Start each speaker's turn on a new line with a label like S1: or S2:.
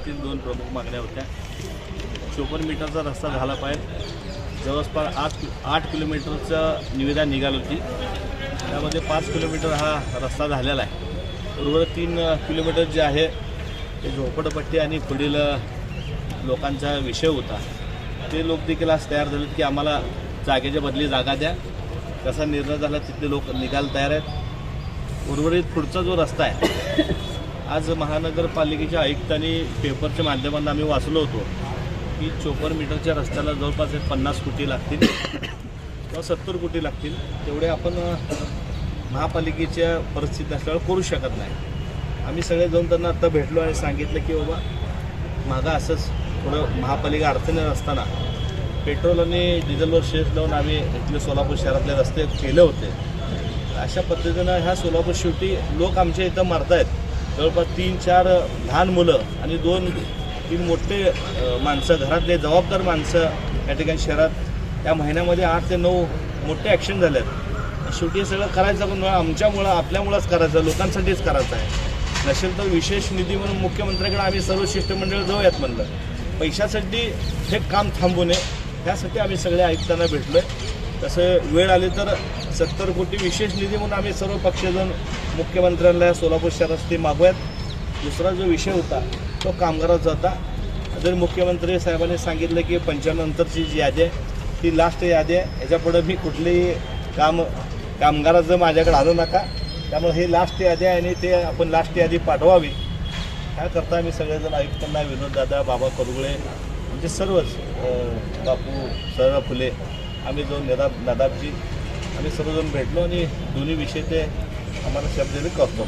S1: त्यातील दोन प्रमुख मागण्या होत्या. चोपन्न मीटरचा रस्ता झाला पाहिजे. जवळपास आठ आठ किलोमीटरचं निविदा निघाली होती. त्यामध्ये पाच किलोमीटर हा रस्ता झालेला आहे. उर्वरित तीन किलोमीटर जे आहे ते झोपडपट्टी आणि पुढील लोकांचा विषय होता. ते लोक देखील आज तयार झालेत की आम्हाला जागेच्या बदली जागा द्या. कसा निर्णय झाला तिथले लोक निघायला तयार आहेत. उर्वरित पुढचा जो रस्ता आहे आज महानगरपालिकेच्या आयुक्तांनी पेपरच्या माध्यमातून आम्ही वाचलो होतो की चोपन्न मीटरच्या रस्त्याला जवळपास एक पन्नास कोटी लागतील. किंवा सत्तर कोटी लागतील. तेवढे आपण महापालिकेच्या परिस्थिती असल्यावर करू शकत नाही. आम्ही सगळे जाऊन त्यांना आत्ता भेटलो आणि सांगितलं की बाबा मागं असंच थोडं महापालिका अडचणीत असताना पेट्रोल आणि डिझेलवर शेत लावून आम्ही इथले सोलापूर शहरातले रस्ते केले होते. अशा पद्धतीनं ह्या सोलापूर शेवटी लोक आमच्या इथं मारतायत. जवळपास तीन चार लहान मुलं आणि दोन तीन मोठे माणसं घरातले जबाबदार माणसं या ठिकाणी शहरात या महिन्यामध्ये आठ ते नऊ मोठे ॲक्शन झाले आहेत शेवटी हे सगळं करायचं पण आमच्यामुळं आपल्यामुळंच करायचं लोकांसाठीच करायचं आहे. नसेल तर विशेष निधी म्हणून मुख्यमंत्र्याकडे आम्ही सर्व शिष्टमंडळ जाऊयात म्हणलं. पैशासाठी हे काम थांबू नये ह्यासाठी आम्ही सगळ्या आयुक्तांना भेटलो आहे तसं वेळ आली तर सत्तर कोटी विशेष निधी म्हणून आम्ही सर्व पक्षजण मुख्यमंत्र्यांना सोलापूर शहरासाठी मागूयात. दुसरा जो विषय होता तो कामगाराचा होता. जर मुख्यमंत्री साहेबांनी सांगितलं की पंच्याण्णव जी यादी आहे ती लास्ट यादी आहे याच्यापुढं मी कुठलेही काम कामगाराचं माझ्याकडे आणू नका. त्यामुळे ही लास्ट यादी आहे आणि ते आपण लास्ट यादी पाठवावी. ह्याकरता आम्ही सगळेजण आयुक्तांना विनोददादा बाबा करुगळे म्हणजे सर्वच बापू सरळ फुले आम्ही जाऊन नदाब नदाबजी आम्ही सर्वजण भेटलो आणि दोन्ही विषय ते आम्हाला शब्द करतो